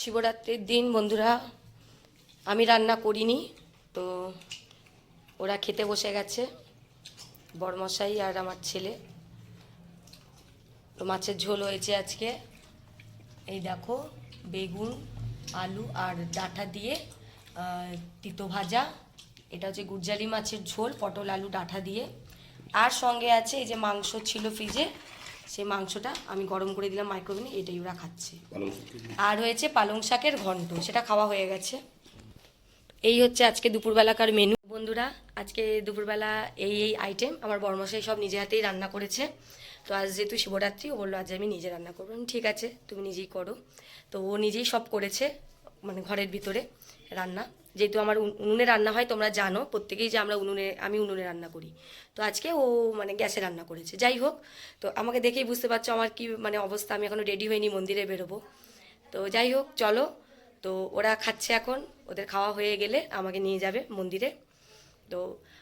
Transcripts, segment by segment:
শিবরাত্রির দিন বন্ধুরা, আমি রান্না করিনি, তো ওরা খেতে বসে গেছে, বড়মশাই আর আমার ছেলে। তো মাছের ঝোল হয়েছে আজকে। এই দেখো, বেগুন, আলু আর ডাঁটা দিয়ে তিতো ভাজা। এটা হচ্ছে গুরজালি মাছের ঝোল, পটল, আলু, ডাঁটা দিয়ে। আর সঙ্গে আছে এই যে মাংস ছিল ফ্রিজে সেই মাংসটা আমি গরম করে দিলাম মাইক্রোওভেনে এটাই ওরা খাচ্ছে। আর হয়েছে পালং শাকের ঘন্ট সেটা খাওয়া হয়ে গেছে। এই হচ্ছে আজকে দুপুরবেলাকার মেনু বন্ধুরা আজকে দুপুরবেলা এই এই আইটেম আমার বর্মশাই সব নিজে হাতেই রান্না করেছে। তো আজ যেহেতু শিবরাত্রি ও বলল আজ আমি নিজে রান্না করব। ঠিক আছে তুমি নিজেই করো। তো ও নিজেই সব করেছে। মানে ঘরের ভিতরে রান্না। যেহেতু আমার উনুনে রান্না হয়, তোমরা জানো, প্রত্যেকেই যে আমরা উনুনে, আমি উনুনে রান্না করি। তো আজকে ও মানে গ্যাসে রান্না করেছে। যাই হোক, তো আমাকে দেখেই বুঝতে পারছ আমার কি মানে অবস্থা, আমি এখনও রেডি হয়নি মন্দিরে বেরোবো। তো যাই হোক, চলো। তো ওরা খাচ্ছে এখন, ওদের খাওয়া হয়ে গেলে আমাকে নিয়ে যাবে মন্দিরে। তো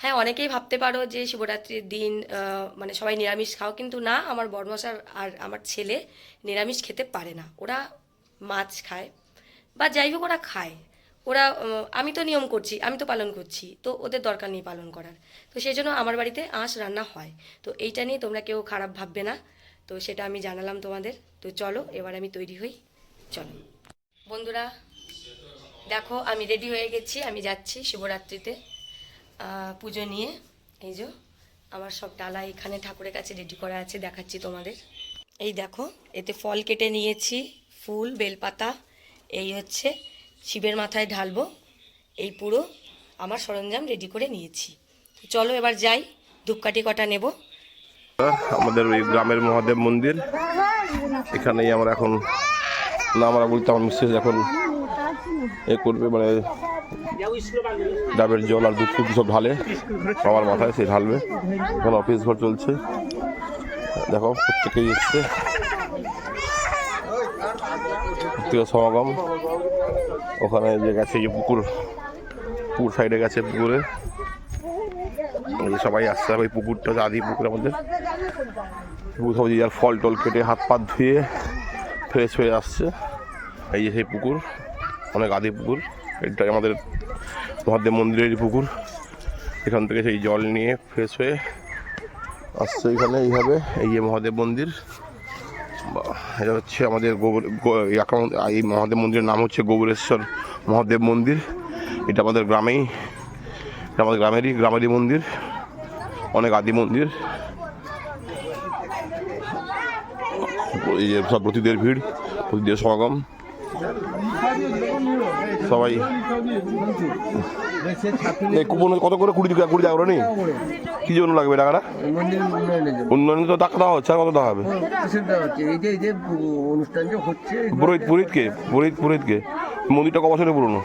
হ্যাঁ অনেকেই ভাবতে পারো যে শিবরাত্রির দিন মানে সবাই নিরামিষ খাও, কিন্তু না, আমার বড়মশার আর আমার ছেলে নিরামিষ খেতে পারে না। ওরা মাছ খায়। বা যাই হোক ওরা খায়। ওরা আমি তো নিয়ম করছি, আমি তো পালন করছি, তো ওদের দরকার নেই পালন করার। তো সেই জন্য আমার বাড়িতে আঁশ রান্না হয়। তো এইটা নিয়ে তোমরা কেউ খারাপ ভাববে না। তো সেটা আমি জানালাম তোমাদের। তো চলো, এবার আমি তৈরি হই। চলো। বন্ধুরা, দেখো, আমি রেডি হয়ে গেছি। আমি যাচ্ছি শিবরাত্রিতে পুজো নিয়ে। এই যে, আমার সব ডালা এখানে ঠাকুরের কাছে রেডি করা আছে, দেখাচ্ছি তোমাদের। এই দেখো, এতে ফল কেটে নিয়েছি, ফুল, বেলপাতা। এই হচ্ছে শিবের মাথায় ঢালবো। এই পুরো আমার সরঞ্জাম রেডি করে নিয়েছি। চলো এবার যাই, ধূপকাঠি কটা নেব। আমাদের ওই গ্রামের মহাদেব মন্দির। এখানেই আমরা এখন না আমরা বলতে আমার মিসেস এখন এ করবে মানে ডাবের জল আর দুধ ফুধ সব ঢালে আমার মাথায়, সে ঢালবে। এখন অফিস ঘর চলছে। দেখো, প্রত্যেকেই এসছে। প্রত্যেকের সমাগম। ওখানে যে গেছে যে পুকুর পুকুর সাইডে গেছে পুকুরে। সবাই আর ওই পুকুরটা, আদি পুকুর আমাদের। পুকুর সব যে ফল টল কেটে হাত পা ধুয়ে ফ্রেশ হয়ে আসছে। এই যে সেই পুকুর, অনেক আদি পুকুর। এটা আমাদের মহাদেব মন্দিরেরই পুকুর। এখান থেকে সেই জল নিয়ে ফ্রেশ হয়ে আসছে এখানে এইভাবে, এই যে মহাদেব মন্দির। এটা হচ্ছে আমাদের গোবর এই মহাদেব মন্দিরের নাম হচ্ছে গোবরেশ্বর মহাদেব মন্দির। এটা আমাদের গ্রামেই এটা আমাদের গ্রামেরই গ্রামেরই মন্দির। অনেক আদি মন্দির। এই যে সব প্রতিদের ভিড় প্রতিদের সমাগম। সবাই কুপন কত করে? কুড়ি টাকা কুড়ি টাকা করে নেই কি জন্য লাগবে টাকাটা? উন্নয়ন তো টাকা দেওয়া হচ্ছে আর কত হবে দেওয়া হচ্ছে পুরোহিত পুরোহিতকে পুরোহিত পুরোহিতকে। মন্দিরটা ক বছরের পুরনো?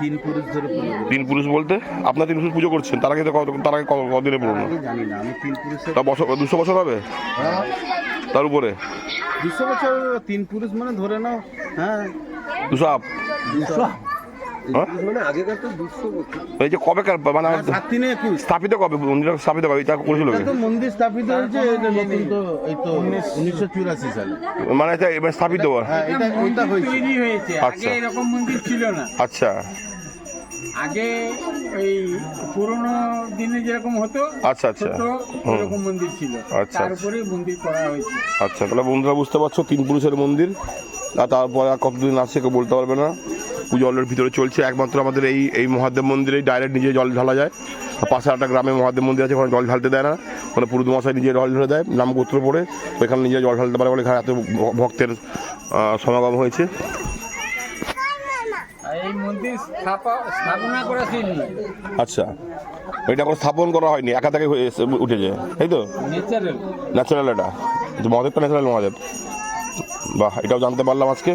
তিন পুরুষ ধরে তিন পুরুষ বলতে? আপনার তিন পুরুষ পুজো করছেন তার আগে তো কত তার আগে ক- কদিনের পুরনো? জানি না আমি তিন পুরুষের তা বছর দুশো বছর হবে? তার উপরে? দুশো বছর তিন পুরুষ মানে ধরে নাও হ্যাঁ। দুশো আপ। দুশো এই যে কবেকার মানে হ্যাঁ, সাত তিনে একুশ। স্থাপিত কবে? মন্দিরটা স্থাপিত কবে? এটা করেছিল কে? মন্দির স্থাপিত হয়েছে এটা নতুন তো এই তো উনিশশো চুরাশি সালে। মানে এটা এবার স্থাপিত হ্যাঁ। আচ্ছা। আগে এরকম মন্দির ছিল না। আচ্ছা। আগে ওই পুরোনো দিনে যেরকম হতো আচ্ছা আচ্ছা। ছোট মন্দির ছিল। আচ্ছা, তার মন্দির করা হয়েছে। আচ্ছা তাহলে বন্ধুরা বুঝতে পারছ তিন পুরুষের মন্দির আর তারপরে আর কতদিন আছে কেউ বলতে পারবে না। জলের ভিতরে চলছে। একমাত্র আমাদের এই এই মহাদেব মন্দিরেই ডাইরেক্ট নিজে জল ঢালা যায়। পাশে একটা গ্রামে মহাদেব মন্দির আছে ওখানে জল ঢালতে দেয় না। ওখানে পুরুষ মশাই নিজে জল ঢেলে দেয় নাম গোত্র পড়ে। ওইখানে নিজে জল ঢালতে পারে বলে এখানে এত ভক্তের সমাগম হয়েছে। এই মন্দির স্থাপনা করা আচ্ছা। এটা কোনো স্থাপন করা হয়নি একা থেকে হয়ে উঠেছে তাই তো? ন্যাচারাল এটা। মহাদেবটা ন্যাচারাল মহাদেব। বাহ এটাও জানতে পারলাম আজকে।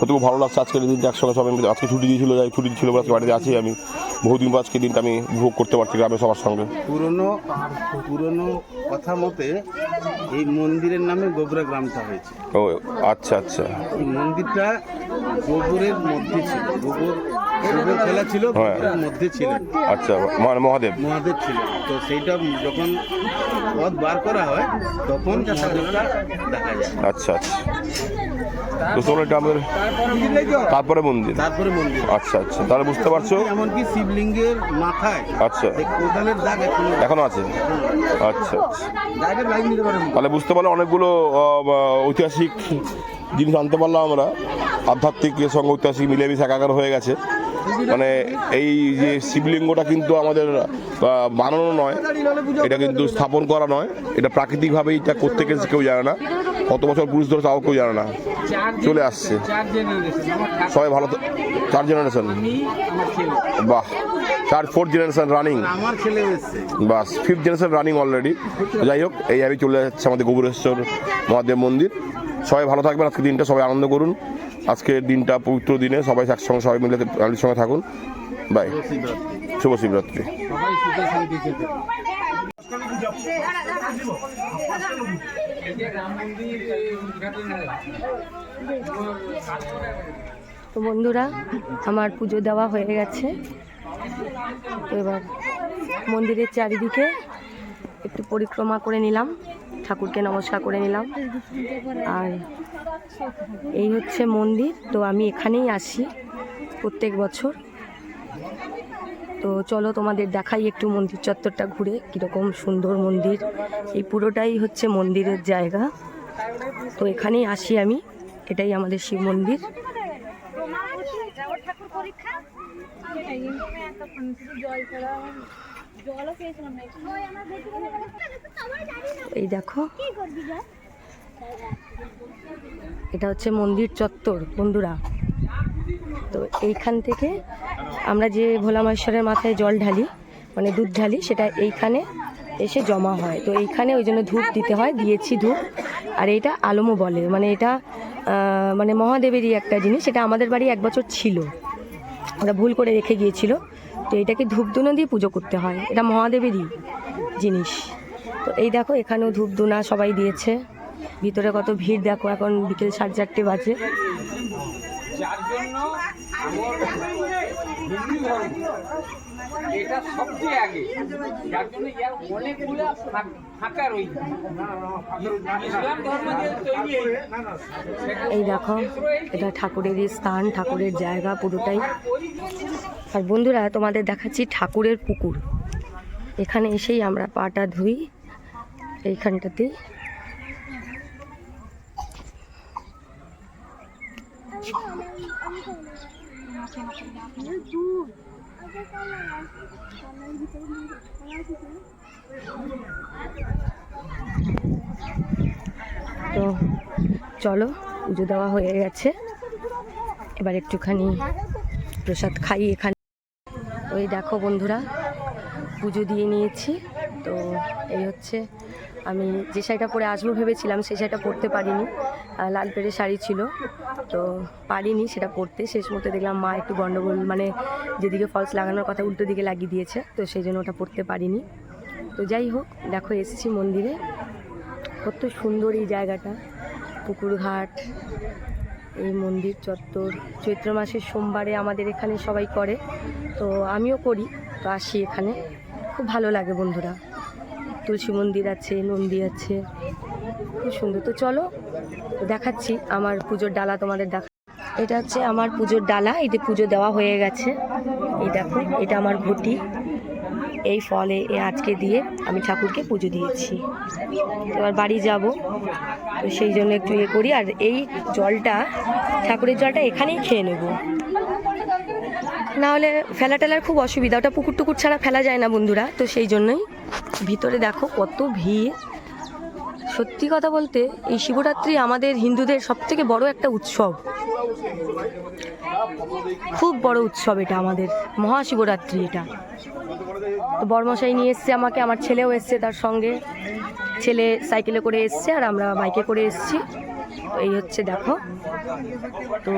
খুব ভালো লাগছে আজকের দিনটা একসঙ্গে সবাই মিলে আজকে ছুটি দিয়েছিল যাই ছুটি ছিল আজকে বাড়িতে আছি আমি। বহুদিন পর আজকে দিনটা আমি ভোগ করতে পারছি গ্রামের সবার সঙ্গে। পুরনো পুরনো কথা মতে এই মন্দিরের নামে গোবরা গ্রামটা হয়েছে। ও আচ্ছা আচ্ছা। এই মন্দিরটা গোবরের মধ্যে ছিল। গোবর গোবর ফেলা ছিল হ্যাঁ। গোবরের মধ্যে ছিল। আচ্ছা মানে মহাদেব। মহাদেব ছিল। তো সেইটা যখন পথ বার করা হয় তখন মহাদেবটা দেখা যায়। আচ্ছা আচ্ছা। তো চলো এটা আমাদের তারপরে মন্দির তারপরে মন্দির। আচ্ছা আচ্ছা। তাহলে বুঝতে পারছ? এমনকি শিবলিঙ্গের মাথায় আচ্ছা। কোদালের দাগ এখনও আছে। আচ্ছা আচ্ছা। তাহলে বুঝতে পারলে অনেকগুলো ঐতিহাসিক জিনিস আনতে পারলাম আমরা। আধ্যাত্মিক সঙ্গে ঐতিহাসিক মিলেমিশে একাকার হয়ে গেছে। মানে এই যে শিবলিঙ্গটা কিন্তু আমাদের বানানো নয়। এটা কিন্তু স্থাপন করা নয়। এটা প্রাকৃতিকভাবেই এটা করতে গেছে কেউ জানে না। কত বছর পুরুষ ধরে তাও কেউ জানে না। চলে আসছে। সবাই ভালো চার জেনারেশন বাহ। চার ফোর জেনারেশন রানিং বাস ফিফথ জেনারেশন রানিং অলরেডি যাই হোক, এই আমি চলে যাচ্ছে আমাদের গোবরেশ্বর মহাদেব মন্দির। সবাই ভালো থাকবেন। আজকে দিনটা সবাই আনন্দ করুন। আজকের দিনটা পবিত্র দিনে সবাই একসঙ্গে, সবাই মিলে ফ্যামিলির সঙ্গে থাকুন। বাই শুভ শিবরাত্রি। তো বন্ধুরা, আমার পুজো দেওয়া হয়ে গেছে। এবার মন্দিরের চারিদিকে একটু পরিক্রমা করে নিলাম। ঠাকুরকে নমস্কার করে নিলাম। আর এই হচ্ছে মন্দির। তো আমি এখানেই আসি প্রত্যেক বছর। তো চলো তোমাদের দেখাই একটু মন্দির চত্বরটা ঘুরে, কীরকম সুন্দর মন্দির। এই পুরোটাই হচ্ছে মন্দিরের জায়গা। তো এখানেই আসি আমি। এটাই আমাদের শিব মন্দির। এই দেখো। কি করবি যা? এটা হচ্ছে মন্দির চত্বর বন্ধুরা। তো এইখান থেকে আমরা যে ভোলা মহেশ্বরের মাথায় জল ঢালি মানে দুধ ঢালি সেটা এইখানে এসে জমা হয়। তো এইখানে ওই জন্য ধূপ দিতে হয় দিয়েছি ধূপ। আর এটা আলমও বলে মানে এটা মানে মহাদেবেরই একটা জিনিস এটা আমাদের বাড়ি এক বছর ছিল। ওরা ভুল করে রেখে গিয়েছিল। তো এটাকে ধূপধুনো দিয়ে পুজো করতে হয়। এটা মহাদেবেরই জিনিস। তো এই দেখো, এখানেও ধূপধুনা সবাই দিয়েছে। ভিতরে কত ভিড়, দেখো এখন বিকেল সাড়ে চারটে বাজে। যার জন্য এটা সবচেয়ে আগে যার জন্য ইয়ার অনেকগুলো ফাঁকা রয়েছে ইসলাম ধর্ম যে তৈরি এই দেখো এটা ঠাকুরেরই স্থান ঠাকুরের জায়গা পুরোটাই আর বন্ধুরা তোমাদের দেখাচ্ছি ঠাকুরের পুকুর এখানে এসেই আমরা পাটা ধুই এইখানটাতেই তো চলো, পুজো দেওয়া হয়ে গেছে। এবার একটুখানি প্রসাদ খাই এখানে। ওই দেখো বন্ধুরা, পুজো দিয়ে নিয়েছি। তো এই হচ্ছে, আমি যে শাড়িটা পরে আসব ভেবেছিলাম সেই শাড়িটা পরতে পারিনি। লাল পেড়ে শাড়ি ছিল। তো পারিনি সেটা পরতে শেষ মতো দেখলাম মা একটু গন্ডগোল মানে যেদিকে ফলস লাগানোর কথা উল্টো দিকে লাগিয়ে দিয়েছে, তো সেই জন্য ওটা পড়তে পারিনি। তো যাই হোক, দেখো এসেছি মন্দিরে। কত সুন্দর এই জায়গাটা। পুকুরঘাট এই মন্দির চত্বর। চৈত্র মাসের সোমবারে আমাদের এখানে সবাই করে। তো আমিও করি, তো আসি এখানে। খুব ভালো লাগে বন্ধুরা। তুলসী মন্দির আছে, নন্দী আছে। খুব সুন্দর। তো চলো দেখাচ্ছি, আমার পুজোর ডালা তোমাদের দেখা এটা হচ্ছে আমার পুজোর ডালা এতে পুজো দেওয়া হয়ে গেছে। এই দেখো, এটা আমার ঘটি। এই ফলে এ আজকে দিয়ে আমি ঠাকুরকে পুজো দিয়েছি। এবার বাড়ি যাব, তো সেই জন্য একটু ইয়ে করি, আর এই জলটা, ঠাকুরের জলটা এখানেই খেয়ে নেব। না হলে ফেলা টেলার খুব অসুবিধা, ওটা পুকুর টুকুর ছাড়া ফেলা যায় না বন্ধুরা, তো সেই জন্যই ভিতরে দেখো কত ভিড়। সত্যি কথা বলতে, এই শিবরাত্রি আমাদের হিন্দুদের সব থেকে বড় একটা উৎসব। খুব বড় উৎসব এটা আমাদের, মহাশিবরাত্রি এটা। তো বরমশাই নিয়ে এসছে আমাকে, আমার ছেলেও এসছে তার সঙ্গে। ছেলে সাইকেলে করে এসছে আর আমরা বাইকে করে এসছি। এই হচ্ছে দেখো। তো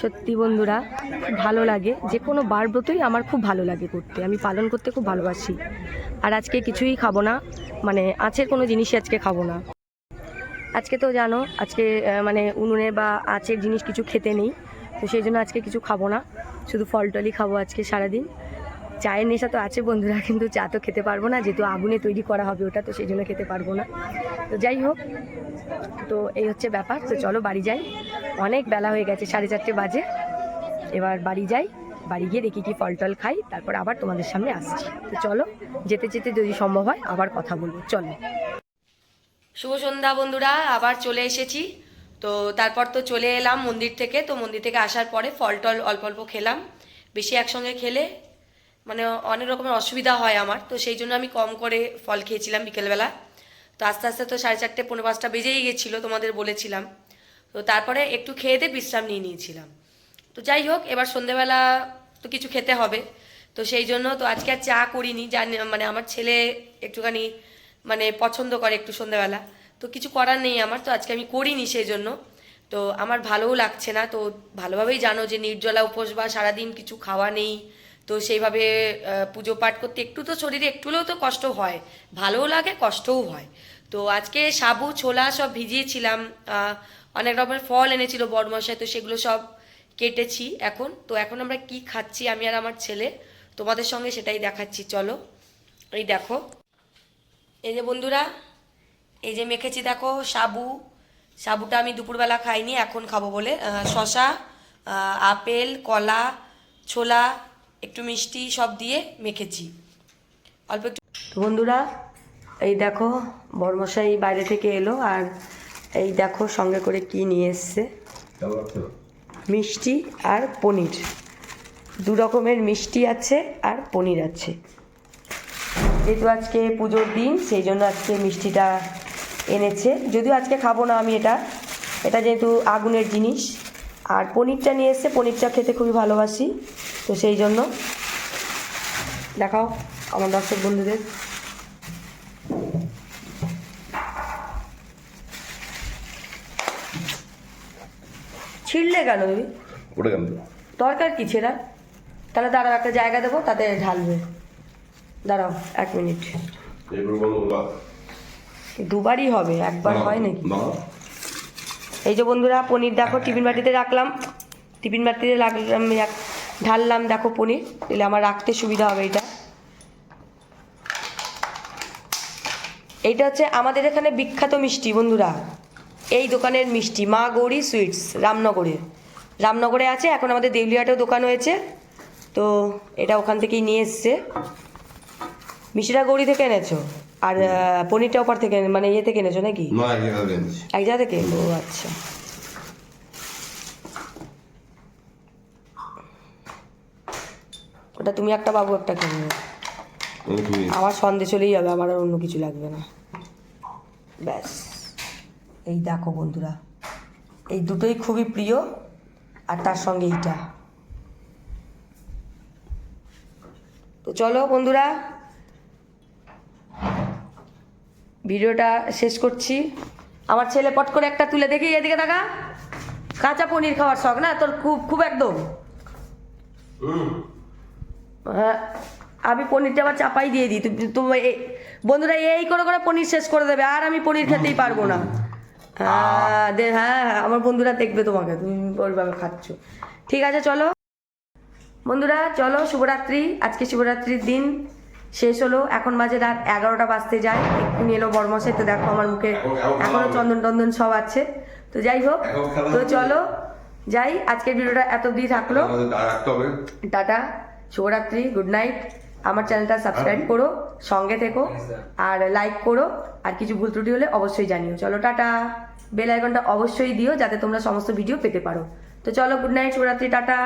সত্যি বন্ধুরা খুব ভালো লাগে। যে কোনো বার ব্রতই আমার খুব ভালো লাগে করতে। আমি পালন করতে খুব ভালোবাসি। আর আজকে কিছুই খাব না। মানে আছের কোনো জিনিসই আজকে খাব না। আজকে তো জানো, আজকে মানে উনুনে বা আঁচের জিনিস কিছু খেতে নেই। তো সেই জন্য আজকে কিছু খাব না। শুধু ফল টলই খাব আজকে সারাদিন। চায়ের নেশা তো আছে বন্ধুরা, কিন্তু চা তো খেতে পারব না। যেহেতু আগুনে তৈরি করা হবে ওটা, তো সেই জন্য খেতে পারব না। তো যাই হোক তো এই হচ্ছে ব্যাপার। তো চলো বাড়ি যাই। অনেক বেলা হয়ে গেছে, সাড়ে চারটে বাজে। এবার বাড়ি যাই, বাড়ি গিয়ে দেখি কি ফল টল খাই, তারপর আবার তোমাদের সামনে আসছি। তো চলো, যেতে যেতে যদি সম্ভব হয়, আবার কথা বলব। চলো। শুভ সন্ধ্যা বন্ধুরা, আবার চলে এসেছি। তো তারপর তো চলে এলাম মন্দির থেকে। তো মন্দির থেকে আসার পরে ফল টল অল্প অল্প খেলাম। বেশি একসঙ্গে খেলে মানে অনেক রকমের অসুবিধা হয় আমার। তো সেই জন্য আমি কম করে ফল খেয়েছিলাম বিকেলবেলা। তো আস্তে আস্তে তো সাড়ে চারটে পনেরো পাঁচটা বেজেই গেছিল তোমাদের বলেছিলাম। তো তারপরে একটু খেয়ে দিয়ে বিশ্রাম নিয়ে নিয়েছিলাম। তো যাই হোক, এবার সন্ধেবেলা তো কিছু খেতে হবে। তো সেই জন্য তো আজকে আর চা করিনি, যা মানে আমার ছেলে একটুখানি মানে পছন্দ করে একটু সন্ধেবেলা। তো কিছু করার নেই আমার, তো আজকে আমি করিনি সেই জন্য। তো আমার ভালোও লাগছে না, তো ভালোভাবেই জানো যে নির্জলা উপোস বা সারাদিন কিছু খাওয়া নেই। তো সেইভাবে পুজো পাঠ করতে একটু তো শরীরে একটু হলেও তো কষ্ট হয়। ভালোও লাগে, কষ্টও হয়। তো আজকে সাবু, ছোলা সব ভিজিয়েছিলাম অনেক রকমের ফল এনেছিল বড়মশাই, তো সেগুলো সব কেটেছি এখন। তো এখন আমরা কি খাচ্ছি, আমি আর আমার ছেলে, তোমাদের সঙ্গে সেটাই দেখাচ্ছি, চলো। এই দেখো। এই যে বন্ধুরা, এই যে মেখেছি দেখো সাবু। সাবুটা আমি দুপুরবেলা খাইনি, এখন খাব বলে। শশা আপেল, কলা, ছোলা, একটু মিষ্টি সব দিয়ে মেখেছি। অল্প একটু বন্ধুরা এই দেখো বর্মশাই বাইরে থেকে এলো আর এই দেখো সঙ্গে করে কি নিয়ে এসছে। মিষ্টি আর পনির। দু রকমের মিষ্টি আছে আর পনির আছে। যেহেতু আজকে পুজোর দিন সেই জন্য আজকে মিষ্টিটা এনেছে। যদিও আজকে খাব না আমি এটা। এটা যেহেতু আগুনের জিনিস। আর পনিরটা নিয়ে এসছে পনিরটা খেতে খুবই ভালোবাসি। তো সেই জন্য দেখাও আমার দর্শক বন্ধুদের। ছিঁড়লে কেন ওটা কেন দরকার কি ছেঁড়া? তাহলে দাঁড়াও একটা জায়গা দেবো তাতে ঢালবে। দাঁড়াও এক মিনিট। দুবারই হবে একবার হয় নাকি? এই যে বন্ধুরা পনির দেখো টিফিন বাটিতে রাখলাম। টিফিন বাটিতে রাখলাম ঢাললাম দেখো পনির। তাহলে আমার রাখতে সুবিধা হবে এটা। এইটা হচ্ছে আমাদের এখানে বিখ্যাত মিষ্টি বন্ধুরা। এই দোকানের মিষ্টি মা গৌরী সুইটস রামনগরে রামনগরে আছে এখন আমাদের দেউলিয়াটেও দোকান হয়েছে। তো এটা ওখান থেকেই নিয়ে এসছে। মিষ্টিটা গৌরী থেকে এনেছো? আর পনিরটা ওপার থেকে মানে ইয়ে থেকে এনেছো নাকি? এক জায়গা থেকে? ও আচ্ছা। ওটা তুমি একটা বাবু একটা কিনে নেবে। তুমি আমার সন্দেহ চলেই যাবে আমার আর অন্য কিছু লাগবে না। ব্যাস। এই দেখো বন্ধুরা এই দুটোই খুবই প্রিয় আর তার সঙ্গে এইটা। তো চলো বন্ধুরা ভিডিওটা শেষ করছি। আমার ছেলে পট করে একটা তুলে দেখি এদিকে দেখা কাঁচা পনির খাওয়ার শখ না তোর খুব খুব একদম। হ্যাঁ, আমি পনিরটা আবার চাপাই দিয়ে দিই। তুমি বন্ধুরা এই করে করে পনির শেষ করে দেবে আর আমি পনির খেতেই পারব না। হ্যাঁ হ্যাঁ হ্যাঁ, আমার বন্ধুরা দেখবে তোমাকে তুমি ওইভাবে খাচ্ছ। ঠিক আছে চলো। বন্ধুরা চলো শুভরাত্রি। আজকে শিবরাত্রির দিন শেষ হলো। এখন বাজে রাত এগারোটা বাজতে যায়। এক্ষুনি এলো বর্মশাই তো দেখো আমার মুখে এখনও চন্দন টন্দন সব আছে। তো যাই হোক তো চলো যাই। আজকের ভিডিওটা এত অব্দি থাকল টাটা শুভরাত্রি গুড নাইট আমার চ্যানেলটা সাবস্ক্রাইব করো সঙ্গে থেকো। আর লাইক করো। আর কিছু ভুল ত্রুটি হলে অবশ্যই জানিও। চলো টাটা। বেল আইকনটা অবশ্যই দিও যাতে তোমরা সমস্ত ভিডিও পেতে পারো। তো চলো গুড নাইট শুভরাত্রি, টাটা।